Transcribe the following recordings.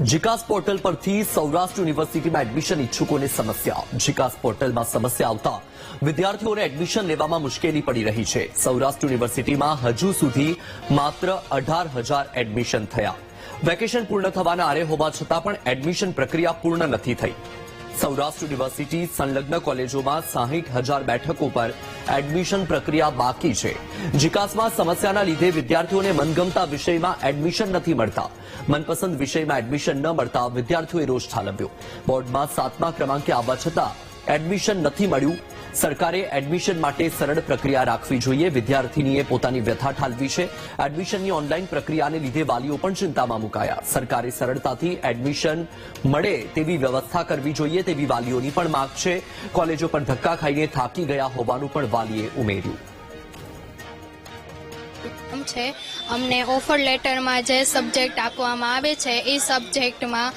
જીકાસ portal પરથી સૌરાષ્ટ્ર યુનિવર્સિટીમાં admission ઇચ્છુકોને સમસ્યા. જીકાસ પોર્ટલમાં સમસ્યા આવતા વિદ્યાર્થીઓને એડમિશન લેવામાં મુશ્કેલી પડી રહી છે. સૌરાષ્ટ્ર યુનિવર્સિટીમાં હજુ સુધી માત્ર અઢાર હજાર એડમિશન થયા. વેકેશન પૂર્ણ થવાના આરે હોવા છતાં પણ એડમિશન પ્રક્રિયા પૂર્ણ નથી થઈ. સૌરાષ્ટ્ર યુનિવર્સિટી સંલગ્ન કોલેજોમાં સાહીઠ હજાર બેઠકો પર એડમિશન પ્રક્રિયા બાકી છે. જીકાસમાં સમસ્યાના લીધે વિદ્યાર્થીઓને મનગમતા વિષયમાં એડમિશન નથી મળતા. મનપસંદ વિષયમાં એડમિશન ન મળતા વિદ્યાર્થીઓએ રોષ ઠાલવ્યો. બોર્ડમાં સાતમા ક્રમાંકે આવવા છતાં એડમિશન નથી મળ્યું. સરકારે એડમિશન માટે સરળ પ્રક્રિયા રાખવી જોઈએ. વિદ્યાર્થીનીએ પોતાની વ્યથા ઠાલવી છે. એડમિશનની ઓનલાઈન પ્રક્રિયાને લીધે વાલીઓ પણ ચિંતામાં મુકાયા. સરકારે સરળતાથી એડમિશન મળે તેવી વ્યવસ્થા કરવી જોઈએ તેવી વાલીઓની પણ માંગ છે. કોલેજો પર ધક્કા ખાઈને થાકી ગયા હોવાનું પણ વાલીએ ઉમેર્યું. છે. અમને ઓફર લેટરમાં જે સબ્જેક્ટ આપવામાં આવે છે, એ સબ્જેક્ટમાં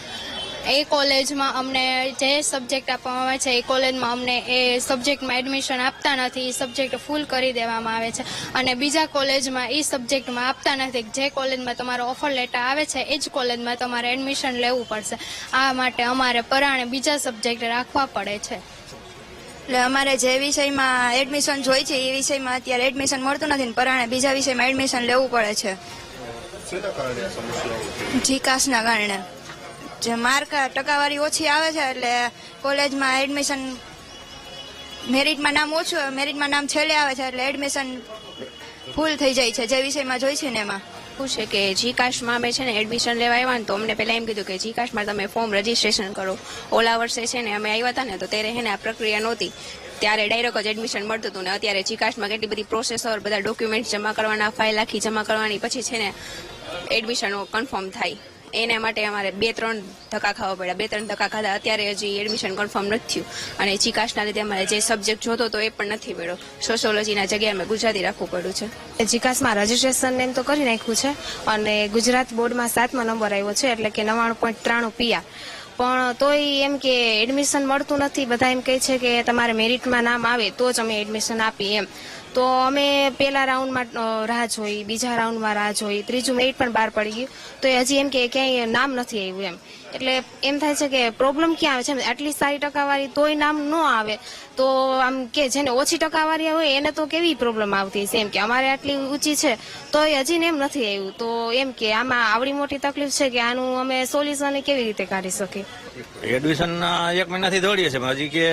એ કોલેજમાં અમને જે સબ્જેક્ટ આપવામાં આવે છે એ કોલેજમાં અમને એ સબ્જેક્ટમાં એડમિશન આપતા નથી એ સબ્જેક્ટ ફૂલ કરી દેવામાં આવે છે. અને બીજા કોલેજમાં એ સબ્જેક્ટમાં આપતા નથી જે કોલેજમાં તમારો ઓફર લેટર આવે છે એ જ કોલેજમાં તમારે એડમિશન લેવું પડશે. આ માટે અમારે પરાણે બીજા સબ્જેક્ટ રાખવા પડે છે. એટલે અમારે જે વિષયમાં એડમિશન જોઈ છે એ વિષયમાં અત્યારે એડમિશન મળતું નથી ને પરાણે બીજા વિષયમાં એડમિશન લેવું પડે છે. જીકાસના કારણે. જે માર્ક ટકાવારી ઓછી આવે છે, એટલે કોલેજમાં એડમિશન મેરિટમાં નામ ઓછું મેરિટમાં નામ છેલ્લે આવે છે, એટલે એડમિશન ફૂલ થઈ જાય છે, જે વિષયમાં જોઈ છે ને એમાં. શું છે કે જીકાશમાં અમે છે ને એડમિશન લેવા આવ્યા ને તો અમને પહેલા એમ કીધું કે જીકાશમાં તમે ફોર્મ રજીસ્ટ્રેશન કરો. ઓલા વર્ષે છે ને અમે આવ્યા હતા ને તો ત્યારે છે ને આ પ્રક્રિયા નહોતી. ત્યારે ડાયરેક્ટ જ એડમિશન મળતું હતું ને અત્યારે જીકાશમાં કેટલી બધી પ્રોસેસર બધા ડોક્યુમેન્ટ જમા કરવાના ફાઇલ આખી જમા કરવાની, પછી છે ને એડમિશન કન્ફર્મ થાય. એના માટે અમારે બે ત્રણ ધક્કા ખાવા પડ્યા. બે ત્રણ ધક્કા ખાધા. અત્યારે હજી એડમિશન કન્ફર્મ નથી થયું. અને જીકાસના લીધે અમારે જે સબ્જેક્ટ જોતો તો એ પણ નથી મળ્યો. સોશિયોલોજીના જગ્યાએ અમે ગુજરાતી રાખવું પડ્યું છે. જીકાસમાં રજીસ્ટ્રેશન એમ તો કરી નાખ્યું છે અને ગુજરાત બોર્ડમાં સાતમો નંબર આવ્યો છે એટલે કે નવ્વાણું પોઈન્ટ ત્રાણું પીઆર પણ તોય એમ કે એડમિશન મળતું નથી. બધા એમ કહે છે કે તમારે મેરિટમાં નામ આવે તો જ અમે એડમિશન આપીએ એમ. તો અમે પહેલા રાઉન્ડમાં રાહ જોઈ, બીજા રાઉન્ડમાં રાહ જોઈ, ત્રીજું મેઇટ પણ બહાર પડી ગયું. તો હજી એમ કે ક્યાંય નામ નથી આવ્યું એમ. એટલે એમ થાય છે કે પ્રોબ્લેમ ક્યાં આવે છે? આટલી સારી ટકાવારી તોય નામ ન આવે. તો આમ કે જેને ઓછી ટકાવારી હોય એને તો કેવી પ્રોબ્લેમ આવતી છે એમ કે અમારે આટલી ઊંચી છે, તોય હજી ને એમ નથી આવ્યું. તો એમ કે આમાં આવડી મોટી તકલીફ છે કે આનું અમે સોલ્યુશન કેવી રીતે કાઢી શકીએ? એડમિશન એક મહિનાથી દોડીએ છીએ. હજી કે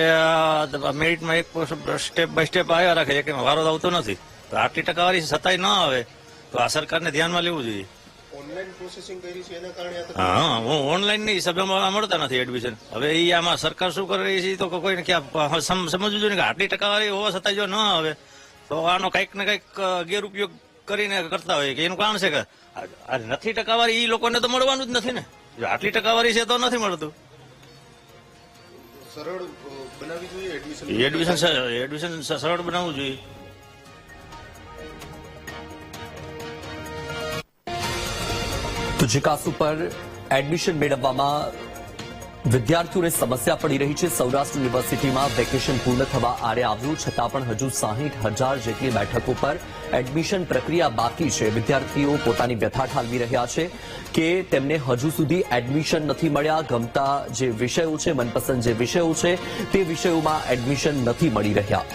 મેરિટમાં એક સ્ટેપ બાય સ્ટેપ આવ્યા રાખે. છે કે વારો આવતો નથી. તો આટલી ટકાવારી સતાય ન આવે. તો આ સરકારને ધ્યાનમાં લેવું જોઈએ. હા હું ઓનલાઈનની સભ્યમાં મળતા નથી એડમિશન હવે એ આમાં સરકાર શું કરે રહી છે તો કોઈને ક્યાં સમજવું જોઈએ કે આટલી ટકાવારી હોવા છતાં જો ન આવે તો આનો કંઈક ને કંઈક ગેરઉપયોગ કરીને કરતા હોય કે એનું કારણ છે કે નથી ટકાવારી એ લોકોને તો મળવાનું જ નથી ને. જો આટલી ટકાવારી છે તો નથી મળતું. સરળ બનાવવી જોઈએ એડમિશન સરળ બનાવવું જોઈએ. તો જીકાસ ઉપર એડમિશન મેળવવામાં વિદ્યાર્થીઓને સમસ્યા પડી રહી છે. સૌરાષ્ટ્ર યુનિવર્સિટીમાં વેકેશન પૂર્ણ થવા આરે આવ્યું, છતાં પણ હજુ સાહીઠ હજાર જેટલી બેઠકો પર એડમિશન પ્રક્રિયા બાકી છે. વિદ્યાર્થીઓ પોતાની વ્યથા ઠાલવી રહ્યા છે કે તેમને હજુ સુધી એડમિશન નથી મળ્યા. ગમતા જે વિષયો છે, મનપસંદ જે વિષયો છે, તે વિષયોમાં એડમિશન નથી મળી રહ્યા.